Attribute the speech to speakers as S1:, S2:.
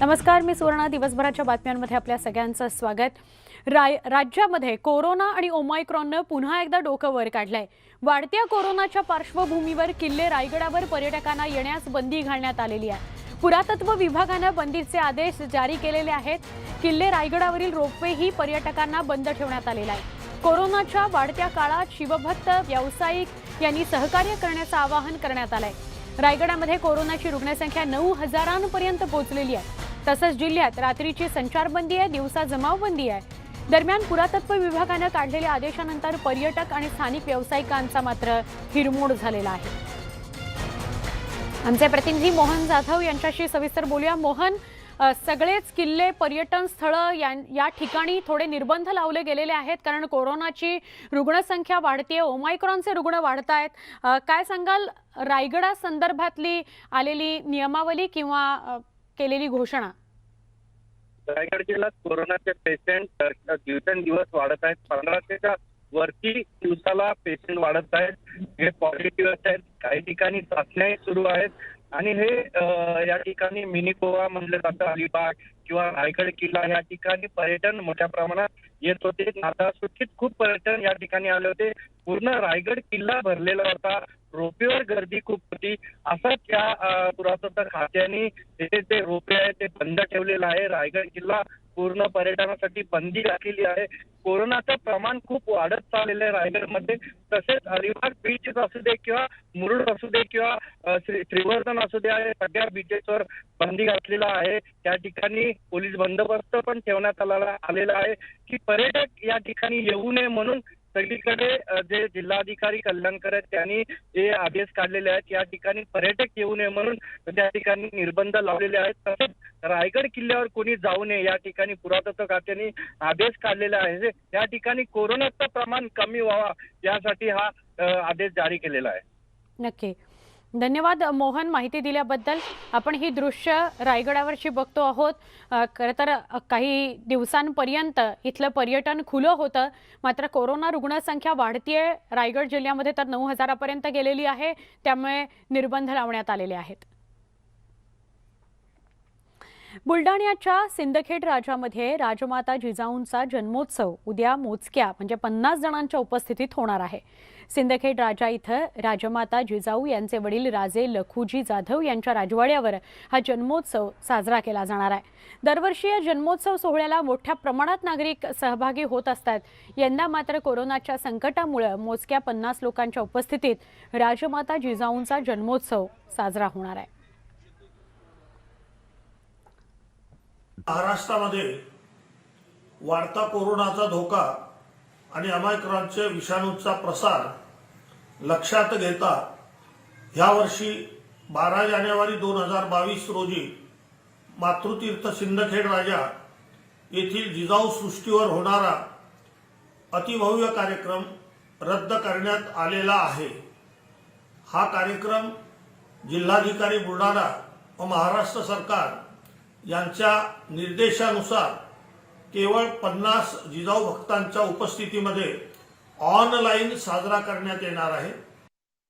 S1: नमस्कार मी सुवर्णा. दिवसभराच्या बातम्यांमध्ये आपल्या सगळ्यांचं स्वागत. राय राज्यामध्ये कोरोना आणि ओमायक्रॉननं पुन्हा एकदा डोकं वर काढलंय. वाढत्या कोरोनाच्या पार्श्वभूमीवर किल्ले रायगडावर पर्यटकांना येण्यास बंदी घालण्यात आलेली आहे. पुरातत्व विभागानं बंदीचे आदेश जारी केलेले आहेत. किल्ले रायगडावरील रोपवेही पर्यटकांना बंद ठेवण्यात आलेला आहे. कोरोनाच्या वाढत्या काळात शिवभक्त व्यावसायिक यांनी सहकार्य करण्याचं आवाहन करण्यात आलंय. रायगडामध्ये कोरोनाची रुग्णसंख्या नऊ हजारांपर्यंत पोहोचलेली आहे. तसंच जिल्ह्यात रात्रीची संचारबंदी आहे दिवसा जमावबंदी आहे. दरम्यान पुरातत्व विभागानं काढलेल्या आदेशानंतर पर्यटक आणि स्थानिक व्यावसायिकांचा मात्र हिरमोड झालेला आहे. आमचे प्रतिनिधी मोहन जाधव यांच्याशी सविस्तर बोलूया. मोहन सगळेच किल्ले पर्यटन स्थळं या या ठिकाणी थोडे निर्बंध लावले गेलेले आहेत कारण कोरोनाची रुग्णसंख्या वाढते ओमायक्रॉनचे रुग्ण वाढत आहेत काय सांगाल? रायगडा संदर्भातली आलेली नियमावली किंवा केलेली घोषणा?
S2: रायगड जिल्ह्यात कोरोनाचे पेशंट दिवसेंदिवस वाढत आहेत. पंधराशेच्या वरती दिवसाला पेशंट वाढत आहेत. हे पॉझिटिव्ह आहेत. काही ठिकाणी चाचण्याही सुरू आहेत. आणि हे या ठिकाणी मिनी गोवा म्हणलं जातं अलिबाग किंवा रायगड किल्ला या ठिकाणी पर्यटन मोठ्या प्रमाणात येत होते. नाता सुट्टीत खूप पर्यटन या ठिकाणी आले होते. पूर्ण रायगड किल्ला भरलेला होता. रोपेवर गर्दी खूप होती. असंच त्या पुरातत्व खात्याने तिथे ते रोपे आहे ते बंद ठेवलेलं आहे. रायगड किल्ला पूर्ण पर्यटनासाठी बंदी घातलेली आहे. कोरोनाचं प्रमाण खूप वाढत चाललेलं आहे रायगडमध्ये. तसेच अलिबाग बीच असू दे किंवा मुरुड असू दे किंवा त्रिवर्धन श्रीवर्धन असू दे या सगळ्या बीचेसवर बंदी घातलेला आहे. त्या ठिकाणी पोलीस बंदोबस्त पण ठेवण्यात आलेला आहे की पर्यटक या ठिकाणी येऊ नये म्हणून सगळीकडे जे जिल्हाधिकारी कल्याणकर आहेत त्यांनी जे आदेश काढलेले आहेत या ठिकाणी पर्यटक येऊ नये म्हणून त्या ठिकाणी निर्बंध लावलेले आहेत. तसेच रायगड किल्ल्यावर कोणी जाऊ नये या ठिकाणी पुरातत्व खात्याने आदेश काढलेला आहे या ठिकाणी कोरोनाचं प्रमाण कमी व्हावा यासाठी हा आदेश जारी केलेला आहे.
S1: नक्की. धन्यवाद मोहन माहिती दिल्याबद्दल. आपण ही दृश्य रायगडावरची बघतो आहोत. खरं तर काही दिवसांपर्यंत इथलं पर्यटन खुलं होतं. मात्र कोरोना रुग्णसंख्या वाढतीये. रायगड जिल्ह्यामध्ये तर नऊ हजारापर्यंत गेलेली आहे. त्यामुळे निर्बंध लावण्यात आलेले आहेत. बुलढाण्याच्या सिंदखेड राजामध्ये राजमाता जिजाऊंचा जन्मोत्सव उद्या मोजक्या म्हणजे पन्नास जणांच्या उपस्थितीत होणार आहे. सिंदखेड राजा इथं राजमाता जिजाऊ यांचे वडील राजे लखुजी जाधव यांच्या राजवाड्यावर हा जन्मोत्सव साजरा केला जाणार आहे. दरवर्षी या जन्मोत्सव सोहळ्याला मोठ्या प्रमाणात नागरिक सहभागी होत असतात. यंदा मात्र कोरोनाच्या संकटामुळे मोजक्या पन्नास लोकांच्या उपस्थितीत राजमाता जिजाऊंचा जन्मोत्सव साजरा होणार आहे.
S3: महाराष्ट्रामध्ये वाढता कोरोनाचा धोका आणि अमायक्रॉनच्या विषाणूचा प्रसार लक्षात घेता ह्यावर्षी बारा जानेवारी दोन हजार बावीस रोजी मातृतीर्थ सिंदखेड राजा येथील जिजाऊ सृष्टीवर होणारा अतिभव्य कार्यक्रम रद्द करण्यात आलेला आहे. हा कार्यक्रम जिल्हाधिकारी बुलढाणा व महाराष्ट्र सरकार यांच्या निर्देशानुसार केवळ पन्नास जिजाऊ भक्तांच्या उपस्थितीमध्ये ऑनलाईन साजरा करण्यात येणार आहे.